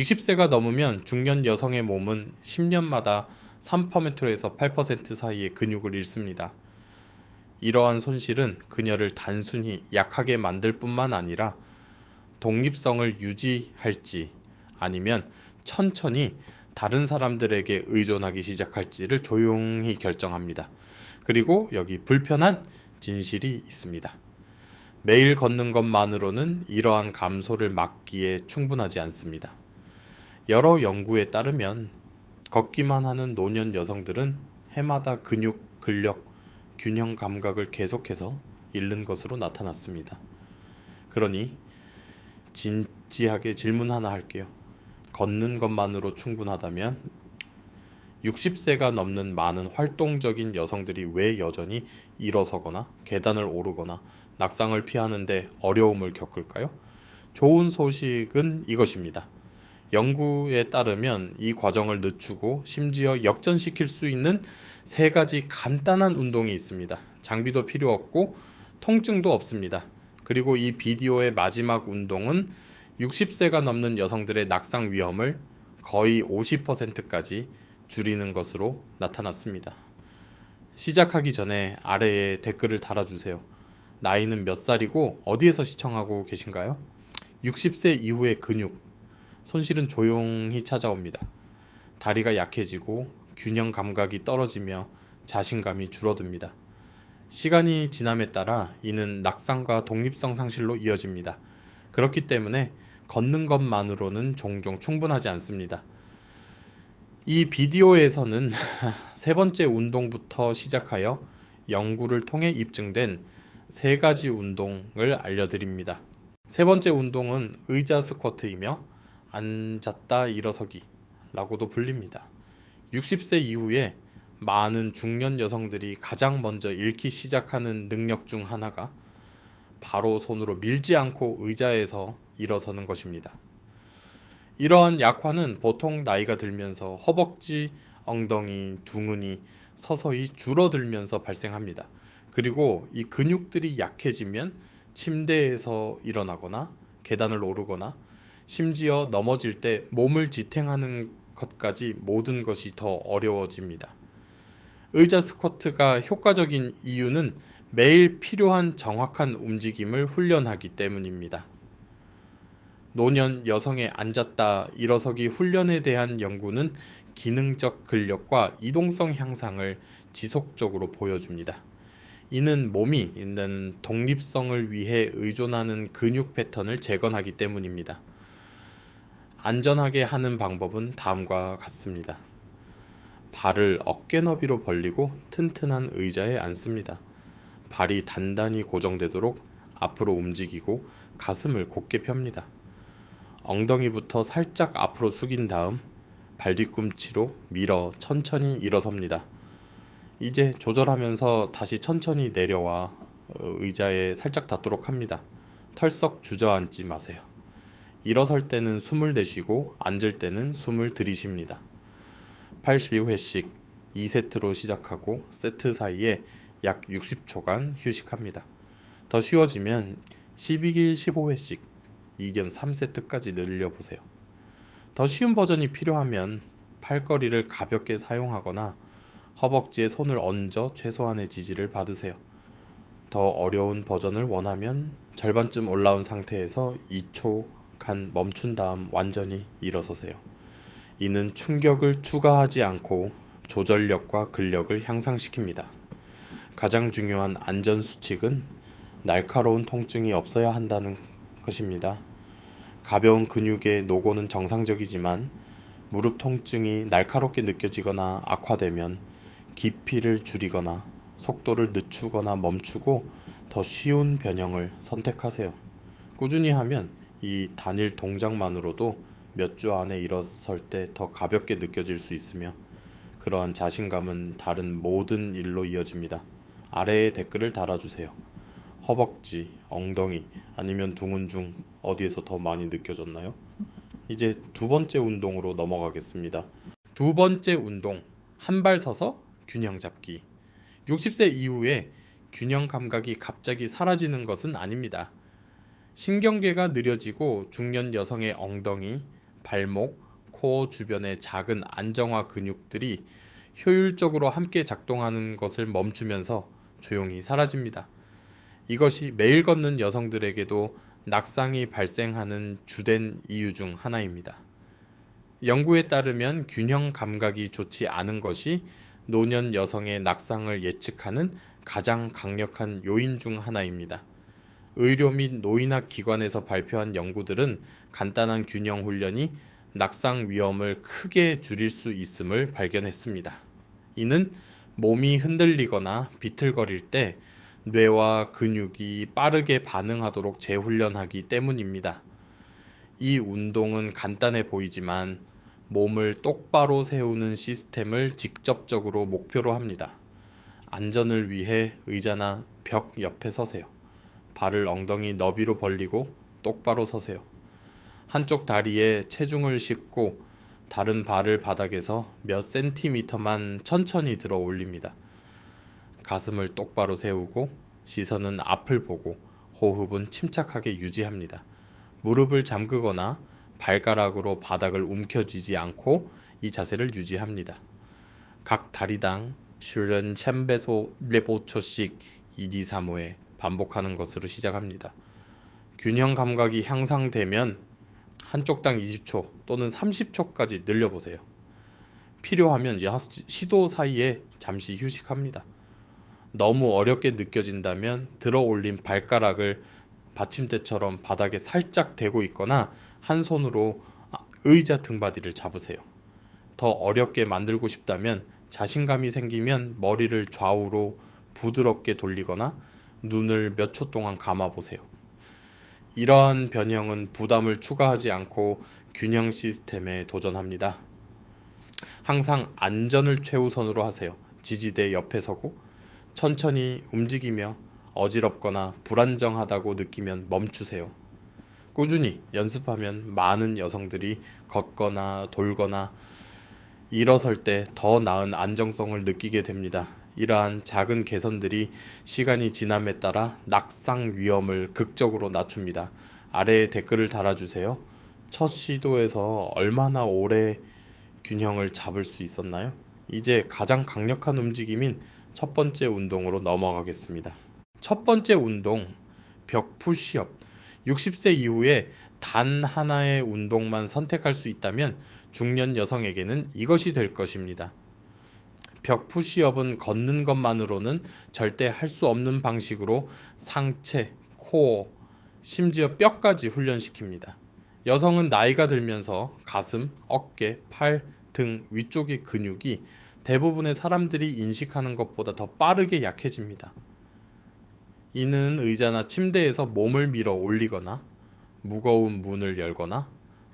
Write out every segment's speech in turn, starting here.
60세가 넘으면 중년 여성의 몸은 10년마다 3%에서 8% 사이의 근육을 잃습니다. 이러한 손실은 그녀를 단순히 약하게 만들 뿐만 아니라 독립성을 유지할지 아니면 천천히 다른 사람들에게 의존하기 시작할지를 조용히 결정합니다. 그리고 여기 불편한 진실이 있습니다. 매일 걷는 것만으로는 이러한 감소를 막기에 충분하지 않습니다. 여러 연구에 따르면 걷기만 하는 노년 여성들은 해마다 근육, 근력, 균형 감각을 계속해서 잃는 것으로 나타났습니다. 그러니 진지하게 질문 하나 할게요. 걷는 것만으로 충분하다면 60세가 넘는 많은 활동적인 여성들이 왜 여전히 일어서거나 계단을 오르거나 낙상을 피하는데 어려움을 겪을까요? 좋은 소식은 이것입니다. 연구에 따르면 이 과정을 늦추고 심지어 역전시킬 수 있는 세 가지 간단한 운동이 있습니다. 장비도 필요 없고 통증도 없습니다. 그리고 이 비디오의 마지막 운동은 60세가 넘는 여성들의 낙상 위험을 거의 50%까지 줄이는 것으로 나타났습니다. 시작하기 전에 아래에 댓글을 달아주세요. 나이는 몇 살이고 어디에서 시청하고 계신가요? 60세 이후의 근육, 손실은 조용히 찾아옵니다. 다리가 약해지고 균형 감각이 떨어지며 자신감이 줄어듭니다. 시간이 지남에 따라 이는 낙상과 독립성 상실로 이어집니다. 그렇기 때문에 걷는 것만으로는 종종 충분하지 않습니다. 이 비디오에서는 세 번째 운동부터 시작하여 연구를 통해 입증된 세 가지 운동을 알려드립니다. 세 번째 운동은 의자 스쿼트이며 앉았다 일어서기라고도 불립니다. 60세 이후에 많은 중년 여성들이 가장 먼저 잃기 시작하는 능력 중 하나가 바로 손으로 밀지 않고 의자에서 일어서는 것입니다. 이러한 약화는 보통 나이가 들면서 허벅지, 엉덩이, 둥근이 서서히 줄어들면서 발생합니다. 그리고 이 근육들이 약해지면 침대에서 일어나거나 계단을 오르거나 심지어 넘어질 때 몸을 지탱하는 것까지 모든 것이 더 어려워집니다. 의자 스쿼트가 효과적인 이유는 매일 필요한 정확한 움직임을 훈련하기 때문입니다. 노년 여성의 앉았다 일어서기 훈련에 대한 연구는 기능적 근력과 이동성 향상을 지속적으로 보여줍니다. 이는 몸이 있는 독립성을 위해 의존하는 근육 패턴을 재건하기 때문입니다. 안전하게 하는 방법은 다음과 같습니다. 발을 어깨 너비로 벌리고 튼튼한 의자에 앉습니다. 발이 단단히 고정되도록 앞으로 움직이고 가슴을 곧게 펴니다. 엉덩이부터 살짝 앞으로 숙인 다음 발 뒤꿈치로 밀어 천천히 일어섭니다. 이제 조절하면서 다시 천천히 내려와 어, 의자에 살짝 닿도록 합니다. 털썩 주저앉지 마세요. 일어설 때는 숨을 내쉬고 앉을 때는 숨을 들이쉽니다. 82회씩 2세트로 시작하고 세트 사이에 약 60초간 휴식합니다. 더 쉬워지면 12길 15회씩 2겸 3세트까지 늘려보세요. 더 쉬운 버전이 필요하면 팔걸이를 가볍게 사용하거나 허벅지에 손을 얹어 최소한의 지지를 받으세요. 더 어려운 버전을 원하면 절반쯤 올라온 상태에서 2초 간 멈춘 다음 완전히 일어서세요. 이는 충격을 추가하지 않고 조절력과 근력을 향상시킵니다. 가장 중요한 안전 수칙은 날카로운 통증이 없어야 한다는 것입니다. 가벼운 근육의 노고는 정상적이지만 무릎 통증이 날카롭게 느껴지거나 악화되면 깊이를 줄이거나 속도를 늦추거나 멈추고 더 쉬운 변형을 선택하세요. 꾸준히 하면 이 단일 동작만으로도 몇 주 안에 일어설 때 더 가볍게 느껴질 수 있으며 그러한 자신감은 다른 모든 일로 이어집니다. 아래에 댓글을 달아주세요. 허벅지, 엉덩이 아니면 둥은 중 어디에서 더 많이 느껴졌나요? 이제 두 번째 운동으로 넘어가겠습니다. 두 번째 운동 한 발 서서 균형 잡기. 60세 이후에 균형 감각이 갑자기 사라지는 것은 아닙니다. 신경계가 느려지고 중년 여성의 엉덩이, 발목, 코어 주변의 작은 안정화 근육들이 효율적으로 함께 작동하는 것을 멈추면서 조용히 사라집니다. 이것이 매일 걷는 여성들에게도 낙상이 발생하는 주된 이유 중 하나입니다. 연구에 따르면 균형 감각이 좋지 않은 것이 노년 여성의 낙상을 예측하는 가장 강력한 요인 중 하나입니다. 의료 및 노인학 기관에서 발표한 연구들은 간단한 균형 훈련이 낙상 위험을 크게 줄일 수 있음을 발견했습니다. 이는 몸이 흔들리거나 비틀거릴 때 뇌와 근육이 빠르게 반응하도록 재훈련하기 때문입니다. 이 운동은 간단해 보이지만 몸을 똑바로 세우는 시스템을 직접적으로 목표로 합니다. 안전을 위해 의자나 벽 옆에 서세요. 발을 엉덩이 너비로 벌리고 똑바로 서세요. 한쪽 다리에 체중을 싣고 다른 발을 바닥에서 몇 센티미터만 천천히 들어 올립니다. 가슴을 똑바로 세우고 시선은 앞을 보고 호흡은 침착하게 유지합니다. 무릎을 잠그거나 발가락으로 바닥을 움켜쥐지 않고 이 자세를 유지합니다. 각 다리당 슐런 챔베소 레보초씩 2D 3호에 반복하는 것으로 시작합니다. 균형 감각이 향상되면 한쪽 당 20초 또는 30초까지 늘려보세요. 필요하면 시도 사이에 잠시 휴식합니다. 너무 어렵게 느껴진다면 들어 올린 발가락을 받침대처럼 바닥에 살짝 대고 있거나 한 손으로 의자 등받이를 잡으세요. 더 어렵게 만들고 싶다면 자신감이 생기면 머리를 좌우로 부드럽게 돌리거나 눈을 몇 초 동안 감아 보세요. 이러한 변형은 부담을 추가하지 않고 균형 시스템에 도전합니다. 항상 안전을 최우선으로 하세요. 지지대 옆에 서고 천천히 움직이며 어지럽거나 불안정하다고 느끼면 멈추세요. 꾸준히 연습하면 많은 여성들이 걷거나 돌거나 일어설 때 더 나은 안정성을 느끼게 됩니다. 이러한 작은 개선들이 시간이 지남에 따라 낙상 위험을 극적으로 낮춥니다. 아래에 댓글을 달아주세요. 첫 시도에서 얼마나 오래 균형을 잡을 수 있었나요? 이제 가장 강력한 움직임인 첫 번째 운동으로 넘어가겠습니다. 첫 번째 운동, 벽 푸시업. 60세 이후에 단 하나의 운동만 선택할 수 있다면 중년 여성에게는 이것이 될 것입니다. 벽 푸 시업은 걷는 것만으로는 절대 할 수 없는 방식으로 상체, 코어, 심지어 뼈까지 훈련시킵니다. 여성은 나이가 들면서 가슴, 어깨, 팔, 등 위쪽의 근육이 대부분의 사람들이 인식하는 것보다 더 빠르게 약해집니다. 이는 의자나 침대에서 몸을 밀어 올리거나 무거운 문을 열거나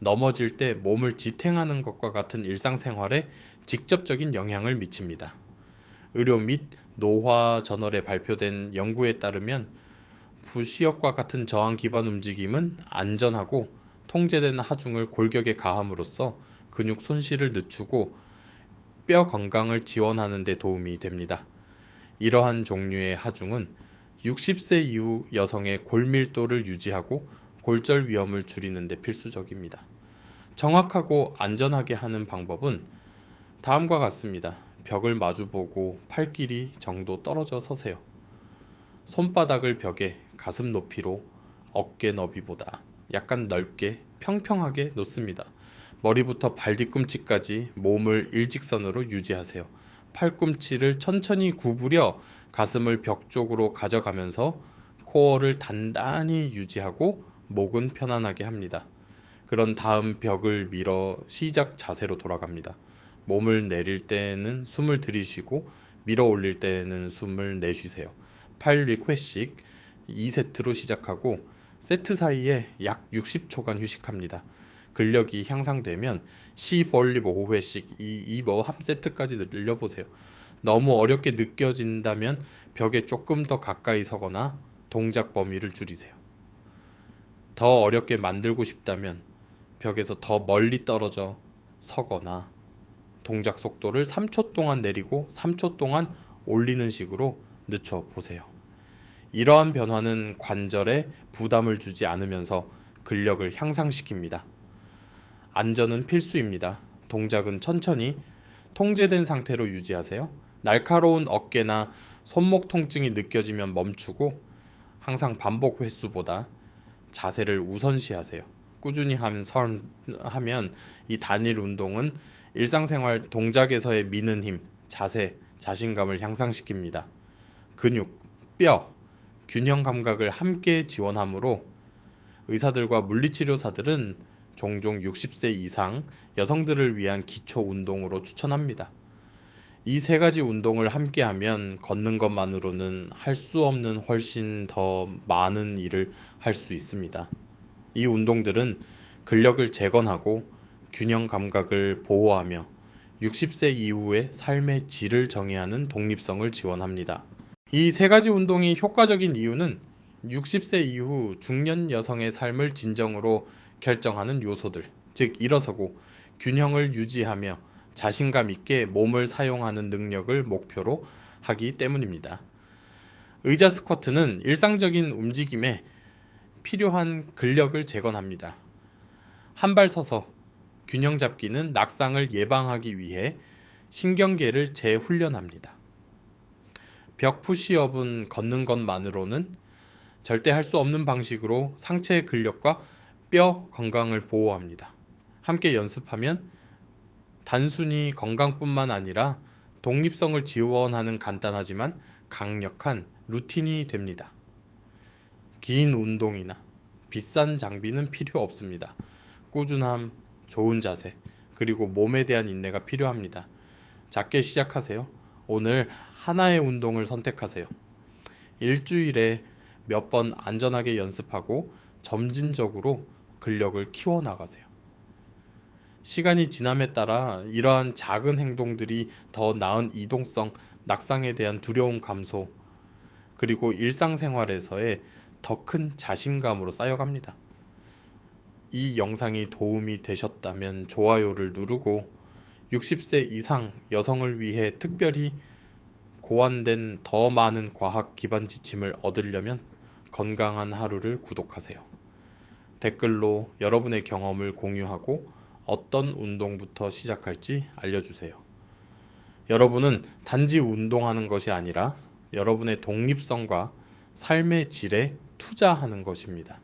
넘어질 때 몸을 지탱하는 것과 같은 일상생활에 직접적인 영향을 미칩니다. 의료 및 노화 저널에 발표된 연구에 따르면 부시역과 같은 저항 기반 움직임은 안전하고 통제된 하중을 골격에 가함으로써 근육 손실을 늦추고 뼈 건강을 지원하는 데 도움이 됩니다. 이러한 종류의 하중은 60세 이후 여성의 골밀도를 유지하고 골절 위험을 줄이는 데 필수적입니다. 정확하고 안전하게 하는 방법은 다음과 같습니다. 벽을 마주보고 팔 길이 정도 떨어져 서세요. 손바닥을 벽에 가슴 높이로 어깨 너비보다 약간 넓게 평평하게 놓습니다. 머리부터 발 뒤꿈치까지 몸을 일직선으로 유지하세요. 팔꿈치를 천천히 구부려 가슴을 벽 쪽으로 가져가면서 코어를 단단히 유지하고 목은 편안하게 합니다. 그런 다음 벽을 밀어 시작 자세로 돌아갑니다. 몸을 내릴 때는 숨을 들이쉬고 밀어 올릴 때는 숨을 내쉬세요. 8회씩 2세트로 시작하고 세트 사이에 약 60초간 휴식합니다. 근력이 향상되면 시 벌립 5회씩 이 2버 한 세트까지 늘려보세요. 너무 어렵게 느껴진다면 벽에 조금 더 가까이 서거나 동작 범위를 줄이세요. 더 어렵게 만들고 싶다면 벽에서 더 멀리 떨어져 서거나 동작 속도를 3초 동안 내리고 3초 동안 올리는 식으로 늦춰 보세요. 이러한 변화는 관절에 부담을 주지 않으면서 근력을 향상시킵니다. 안전은 필수입니다. 동작은 천천히 통제된 상태로 유지하세요. 날카로운 어깨나 손목 통증이 느껴지면 멈추고 항상 반복 횟수보다 자세를 우선시하세요. 꾸준히 하면, 이 단일 운동은 일상생활 동작에서의 미는 힘, 자세, 자신감을 향상시킵니다. 근육, 뼈, 균형 감각을 함께 지원하므로 의사들과 물리치료사들은 종종 60세 이상 여성들을 위한 기초 운동으로 추천합니다. 이 세 가지 운동을 함께 하면 걷는 것만으로는 할 수 없는 훨씬 더 많은 일을 할 수 있습니다. 이 운동들은 근력을 재건하고 균형 감각을 보호하며 60세 이후의 삶의 질을 정의하는 독립성을 지원합니다. 이 세 가지 운동이 효과적인 이유는 60세 이후 중년 여성의 삶을 진정으로 결정하는 요소들, 즉 일어서고 균형을 유지하며 자신감 있게 몸을 사용하는 능력을 목표로 하기 때문입니다. 의자 스쿼트는 일상적인 움직임에 필요한 근력을 재건합니다. 한 발 서서 균형 잡기는 낙상을 예방하기 위해 신경계를 재훈련합니다. 벽 푸시업은 걷는 것만으로는 절대 할 수 없는 방식으로 상체 근력과 뼈 건강을 보호합니다. 함께 연습하면 단순히 건강뿐만 아니라 독립성을 지원하는 간단하지만 강력한 루틴이 됩니다. 긴 운동이나 비싼 장비는 필요 없습니다. 꾸준함, 좋은 자세, 그리고 몸에 대한 인내가 필요합니다. 작게 시작하세요. 오늘 하나의 운동을 선택하세요. 일주일에 몇 번 안전하게 연습하고 점진적으로 근력을 키워 나가세요. 시간이 지남에 따라 이러한 작은 행동들이 더 나은 이동성, 낙상에 대한 두려움 감소, 그리고 일상생활에서의 더 큰 자신감으로 쌓여갑니다. 이 영상이 도움이 되셨다면 좋아요를 누르고 60세 이상 여성을 위해 특별히 고안된 더 많은 과학 기반 지침을 얻으려면 건강한 하루를 구독하세요. 댓글로 여러분의 경험을 공유하고 어떤 운동부터 시작할지 알려주세요. 여러분은 단지 운동하는 것이 아니라 여러분의 독립성과 삶의 질에 투자하는 것입니다.